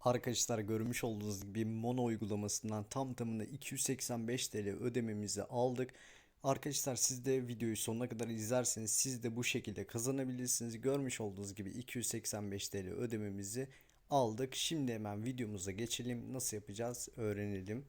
Arkadaşlar görmüş olduğunuz gibi Mono uygulamasından tam tamına 285 TL ödememizi aldık. Arkadaşlar siz de videoyu sonuna kadar izlerseniz siz de bu şekilde kazanabilirsiniz. Görmüş olduğunuz gibi 285 TL ödememizi aldık. Şimdi hemen videomuza geçelim. Nasıl yapacağız öğrenelim.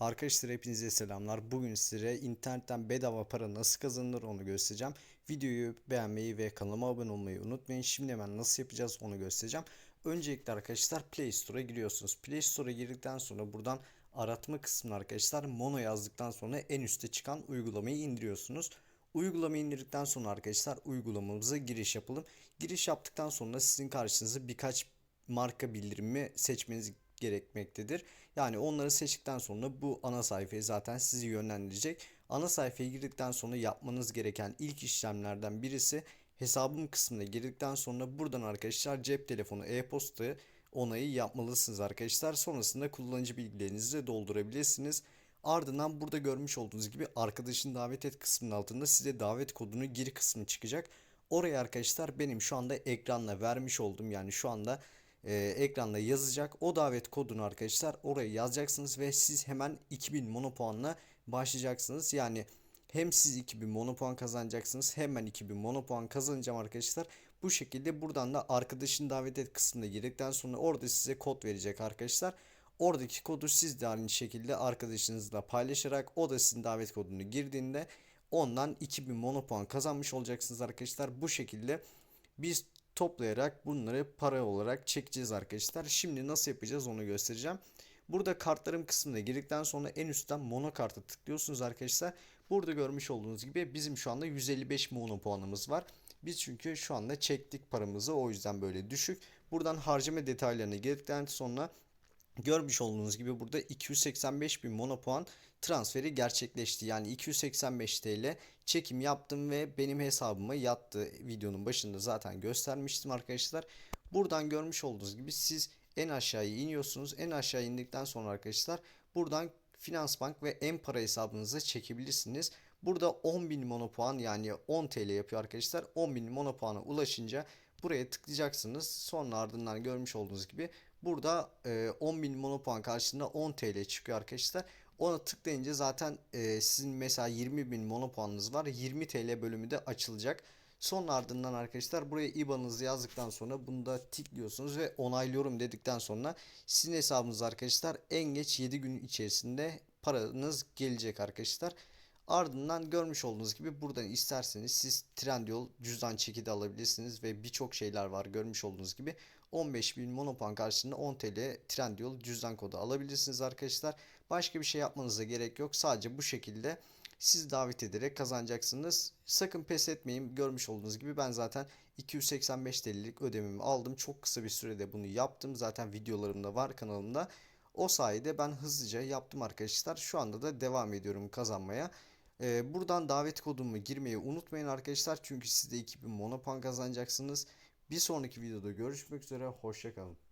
Arkadaşlar hepinize selamlar. Bugün size internetten bedava para nasıl kazanılır onu göstereceğim. Videoyu beğenmeyi ve kanalıma abone olmayı unutmayın. Şimdi hemen nasıl yapacağız onu göstereceğim. Öncelikle arkadaşlar Play Store'a giriyorsunuz. Play Store'a girdikten sonra buradan aratma kısmına arkadaşlar Mono yazdıktan sonra en üstte çıkan uygulamayı indiriyorsunuz. Uygulamayı indirdikten sonra arkadaşlar uygulamamıza giriş yapalım. Giriş yaptıktan sonra sizin karşınıza birkaç marka bildirimi seçmeniz gerekmektedir. Yani onları seçtikten sonra bu ana sayfaya zaten sizi yönlendirecek. Ana sayfaya girdikten sonra yapmanız gereken ilk işlemlerden birisi hesabım kısmına girdikten sonra buradan arkadaşlar cep telefonu e-posta onayı yapmalısınız arkadaşlar. Sonrasında kullanıcı bilgilerinizi de doldurabilirsiniz. Ardından burada görmüş olduğunuz gibi arkadaşın davet et kısmının altında size davet kodunu gir kısmı çıkacak. Oraya arkadaşlar benim şu anda ekranla vermiş olduğum yani şu anda e, ekranda yazacak. O davet kodunu arkadaşlar oraya yazacaksınız ve siz hemen 2000 mono puanla başlayacaksınız. Yani hem siz 2000 mono puan kazanacaksınız hemen 2000 mono puan kazanacağım arkadaşlar. Bu şekilde buradan da arkadaşın davet et kısmına girdikten sonra orada size kod verecek arkadaşlar. Oradaki kodu siz de aynı şekilde arkadaşınızla paylaşarak o da sizin davet kodunu girdiğinde ondan 2000 mono puan kazanmış olacaksınız arkadaşlar. Bu şekilde biz toplayarak bunları para olarak çekeceğiz arkadaşlar. Şimdi nasıl yapacağız onu göstereceğim. Burada kartlarım kısmına girdikten sonra en üstten mono kartı tıklıyorsunuz arkadaşlar. Burada görmüş olduğunuz gibi bizim şu anda 155 mono puanımız var. Biz çünkü şu anda çektik paramızı o yüzden böyle düşük. Buradan harcama detaylarına girdikten sonra Görmüş olduğunuz gibi burada 285 bin mono puan transferi gerçekleşti. Yani 285 TL çekim yaptım ve benim hesabıma yattı. Videonun başında zaten göstermiştim arkadaşlar. Buradan görmüş olduğunuz gibi siz en aşağıya iniyorsunuz. En aşağı indikten sonra arkadaşlar buradan Finansbank ve en para hesabınıza çekebilirsiniz. Burada 10.000 mono puan yani 10 TL yapıyor arkadaşlar. 10.000 mono puana ulaşınca buraya tıklayacaksınız. Sonra ardından görmüş olduğunuz gibi burada e, 10.000 mono puan karşılığında 10 TL çıkıyor arkadaşlar. Ona tıklayınca zaten e, sizin mesela 20.000 mono puanınız var. 20 TL bölümü de açılacak. Son ardından arkadaşlar buraya IBAN'ınızı yazdıktan sonra bunu da tıklıyorsunuz ve onaylıyorum dedikten sonra sizin hesabınız arkadaşlar en geç 7 gün içerisinde paranız gelecek arkadaşlar. Ardından görmüş olduğunuz gibi buradan isterseniz siz Trendyol cüzdan çeki de alabilirsiniz ve birçok şeyler var görmüş olduğunuz gibi 15.000 monopan karşılığında 10 TL Trendyol cüzdan kodu alabilirsiniz arkadaşlar. Başka bir şey yapmanıza gerek yok. Sadece bu şekilde siz davet ederek kazanacaksınız. Sakın pes etmeyin. Görmüş olduğunuz gibi ben zaten 285 TL'lik ödememi aldım. Çok kısa bir sürede bunu yaptım. Zaten videolarımda var kanalımda. O sayede ben hızlıca yaptım arkadaşlar. Şu anda da devam ediyorum kazanmaya. Ee, buradan davet kodumu girmeyi unutmayın arkadaşlar. Çünkü siz de 2000 monopan kazanacaksınız. Bir sonraki videoda görüşmek üzere. Hoşçakalın.